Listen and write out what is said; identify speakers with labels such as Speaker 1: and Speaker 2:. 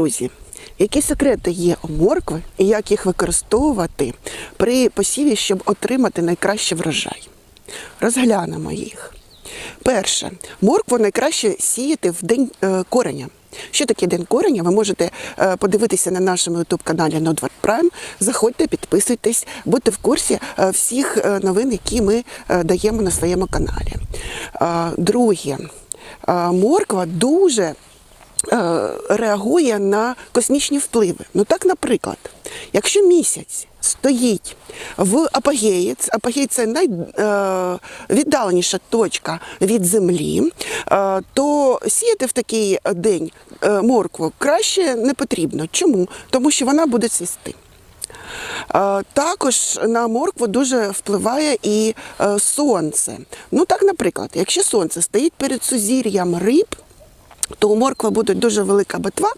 Speaker 1: друзі, які секрети є у моркви і як їх використовувати при посіві, щоб отримати найкращий врожай? Розглянемо їх. Перше, моркву найкраще сіяти в день е, кореня. Що таке день кореня? Ви можете е, подивитися на нашому youtube каналі Nodward Prime. Заходьте, підписуйтесь, будьте в курсі е, всіх новин, які ми даємо на своєму каналі. Друге, морква дуже реагує на космічні впливи. Ну так, наприклад, якщо місяць стоїть в апогеї, апогей це найвіддаленіша точка від землі, е, то сіяти в такий день е, моркву краще не потрібно. Чому? Тому що вона буде цвісти. Е, Також на моркву дуже впливає і е, сонце. Ну так, наприклад, якщо сонце стоїть перед сузір'ям риб, то у моркви буде дуже велика ботва,